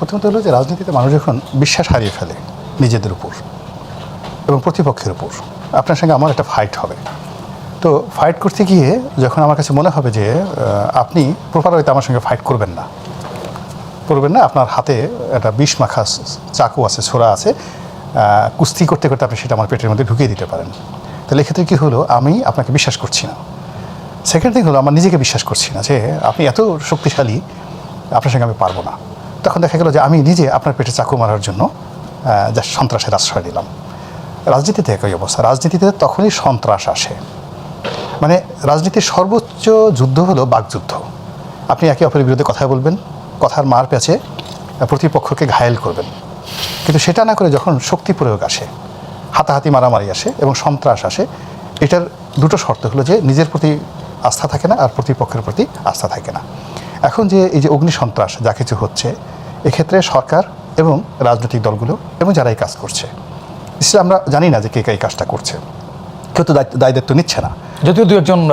প্রথমত হলো যে রাজনীতিতে মানুষ যখন বিশ্বাস হারিয়ে ফেলে নিজেদের উপর এবং প্রতিপক্ষের উপর। আপনার সঙ্গে আমার একটা ফাইট হবে। তো ফাইট করতে গিয়ে যখন আমার কাছে মনে হবে যে আপনি প্রপার হয়তো আমার সঙ্গে ফাইট করবেন না। করবেন না, আপনার হাতে একটা বিষ মাখা চাকু আছে, ছোড়া আছে কুস্তি করতে করতে আপনি সেটা আমার পেটের মধ্যে ঢুকিয়ে দিতে পারেন। তাহলে এক্ষেত্রে কী হলো, আমি আপনাকে বিশ্বাস করছি না। সেকেন্ড থিং হলো, আমার নিজেকে বিশ্বাস করছি না যে, আপনি এত শক্তিশালী, আপনার সঙ্গে আমি পারব না। তখন দেখা গেল যে আমি নিজে আপনার পেটে চাকু মারার জন্য যা সন্ত্রাসের আশ্রয় নিলাম। রাজনীতিতে একই অবস্থা। রাজনীতিতে তখনই সন্ত্রাস আসে। মানে রাজনীতির সর্বোচ্চ যুদ্ধ হলো বাকযুদ্ধ। আপনি একে অপরের বিরুদ্ধে কথা বলবেন, কথার মার প্যাচে প্রতিপক্ষকে ঘায়েল করবেন। কিন্তু সেটা না করে যখন শক্তি প্রয়োগ আসে, হাতাহাতি মারামারি আসে এবং সন্ত্রাস আসে, এটার দুটো শর্ত হলো যে নিজের প্রতি আস্থা থাকে না আর প্রতিপক্ষের প্রতি আস্থা থাকে না। এখন যে এই যে অগ্নি সন্ত্রাস যা কিছু হচ্ছে এক্ষেত্রে সরকার এবং রাজনৈতিক দলগুলো এবং যারা এই কাজ করছে। বিশেষ আমরা জানি না যে কে কে এই কাজটা করছে। কেউ তো দায়িত্ব দায় দায়িত্ব নিচ্ছে না। যদিও দু একজন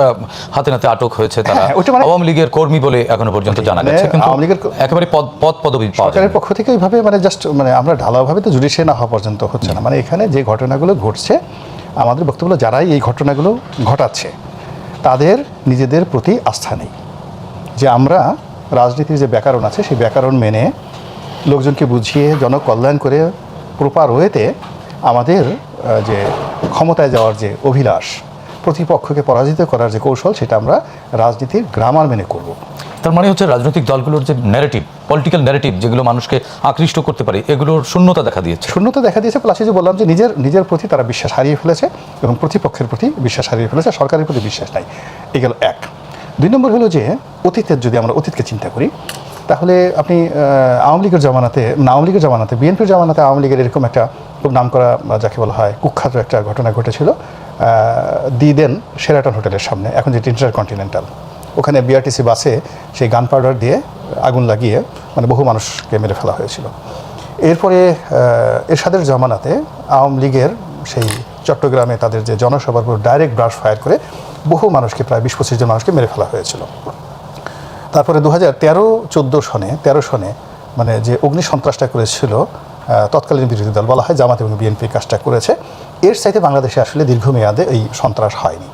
হাতে নাতে আটক হয়েছে তারা। হ্যাঁ, মানে- আওয়ামী লীগের কর্মী বলে এখনও পর্যন্ত জানা মানে গেছে কিন্তু আওয়ামী লীগের একেবারে পদ পদ পদবি সরকারের পক্ষ থেকে এইভাবে মানে জাস্ট মানে আমরা ঢালাওভাবে তো জুডিশিয়াল না হওয়া পর্যন্ত হচ্ছে না। মানে এখানে যে ঘটনাগুলো ঘটছে আমাদের বক্তব্য যারাই এই ঘটনাগুলো ঘটাচ্ছে তাদের নিজেদের প্রতি আস্থা নেই। যে আমরা রাজনীতির যে ব্যাকরণ আছে সেই ব্যাকরণ মেনে লোকজনকে বুঝিয়ে জনকল্যাণ করে প্রপার ওয়েতে আমাদের যে ক্ষমতায় যাওয়ার যে অভিলাষ প্রতিপক্ষকে পরাজিত করার যে কৌশল সেটা আমরা রাজনীতির গ্রামার মেনে করব। তার মানে হচ্ছে রাজনৈতিক দলগুলোর যে ন্যারেটিভ পলিটিক্যাল ন্যারেটিভ যেগুলো মানুষকে আকৃষ্ট করতে পারে এগুলোর শূন্যতা দেখা দিয়েছে। শূন্যতা দেখা দিয়েছে প্লাসে যে বললাম যে নিজের নিজের প্রতি তারা বিশ্বাস হারিয়ে ফেলেছে এবং প্রতিপক্ষের প্রতি বিশ্বাস হারিয়ে ফেলেছে সরকারের প্রতি বিশ্বাস নাই। এগুলো এক। দুই নম্বর হলো যে, অতীতের যদি আমরা অতীতকে চিন্তা করি, তাহলে আপনি আওয়ামী লীগের জমানাতে আওয়ামী লীগের জমানাতে, বিএনপির জমানাতে আওয়ামী লীগের এরকম একটা খুব নাম করা যাকে বলা হয় কুখ্যাত একটা ঘটনা ঘটেছিল দি দেন শেরাটন হোটেলের সামনে, এখন যেটি ইন্টার কন্টিনেন্টাল ওখানে বিআরটিসি বাসে সেই গান পাউডার দিয়ে আগুন লাগিয়ে মানে বহু মানুষকে মেরে ফেলা হয়েছিল। এরপরে এরশাদের জমানাতে আওয়ামী লীগের সেই চট্টগ্রামে তাদের যে জনসভার উপর ডাইরেক্ট ব্রাশ ফায়ার করে বহু মানুষকে, প্রায় বিশ পঁচিশ জন মানুষকে মেরে ফেলা হয়েছিল। তারপরে দু হাজার তেরো, চোদ্দ সনে, তেরো সনে মানে যে অগ্নি সন্ত্রাসটা করেছিল তৎকালীন বিরোধী দল বলা হয়, জামাত এবং বিএনপি কাজটা করেছে, এর চাইতে বাংলাদেশে আসলে দীর্ঘমেয়াদে এই সন্ত্রাস হয়নি।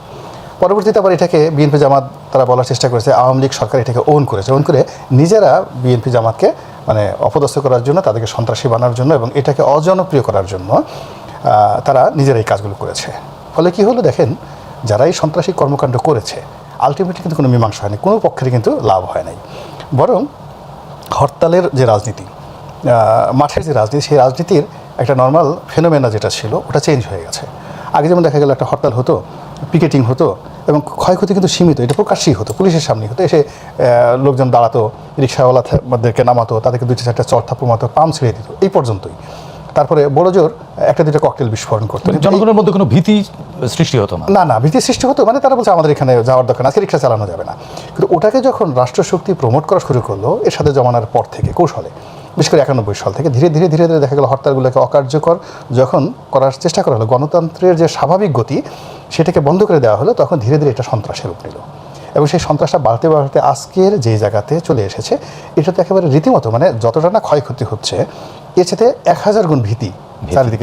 পরবর্তীতে আবার এটাকে বিএনপি জামাত তারা বলার চেষ্টা করেছে, আওয়ামী লীগ সরকার এটাকে ওন করেছে। ওন করে নিজেরা বিএনপি জামাতকে মানে অপদস্থ করার জন্য, তাদেরকে সন্ত্রাসী বানার জন্য এবং এটাকে অজনপ্রিয় করার জন্য তারা নিজেরা এই কাজগুলো করেছে। ফলে কি হলো দেখেন যারা এই সন্ত্রাসী কর্মকাণ্ড করেছে আলটিমেটলি কিন্তু কোনো মীমাংসা হয়নি, কোনো পক্ষের কিন্তু লাভ হয় নাই। বরং হরতালের যে রাজনীতি মাঠের যে রাজনীতি, সেই রাজনীতির একটা নর্মাল ফেনোমেনা যেটা ছিল, ওটা চেঞ্জ হয়ে গেছে। আগে যেমন দেখা গেল একটা হরতাল হতো পিকেটিং হতো, এবং ক্ষয়ক্ষতি কিন্তু সীমিত, এটা প্রকাশ্যই হতো, পুলিশের সামনে হতো। এসে লোকজন দাঁড়াতো, রিক্সাওয়ালাদেরকে নামাতো, তাদেরকে দুইটা চারটা চর থাপ্পড় মাতো পাম ছেড়ে দিত, এই পর্যন্তই। তারপরে বড় জোর একটা দুটো ককটেল বিস্ফোরণ করতো। জনগণের মধ্যে কোনো ভীতি সৃষ্টি হতো না? না না ভীতি সৃষ্টি হতো মানে তারা বলছে আমাদের এখানে যাওয়ার দরকার আজকে রিক্সা চালানো যাবে না। কিন্তু ওটাকে যখন রাষ্ট্রশক্তি প্রমোট করা শুরু করল এর সাথে জমানার পর থেকে কৌশলে বিশেষ করে একানব্বই সাল থেকে ধীরে ধীরে ধীরে ধীরে দেখা গেল হরতালগুলোকে অকার্যকর যখন করার চেষ্টা করা হলো গণতন্ত্রের যে স্বাভাবিক গতি সেটাকে বন্ধ করে দেওয়া হলো তখন ধীরে ধীরে এটা সন্ত্রাসের রূপ নিল। এবং সেই সন্ত্রাসটা বাড়তে বাড়তে আজকের যে জায়গাতে চলে এসেছে এটা তো একেবারে রীতিমতো মানে যতটা না ক্ষয়ক্ষতি হচ্ছে এর সাথে এক হাজার গুণ ভীতি। চারিদিকে।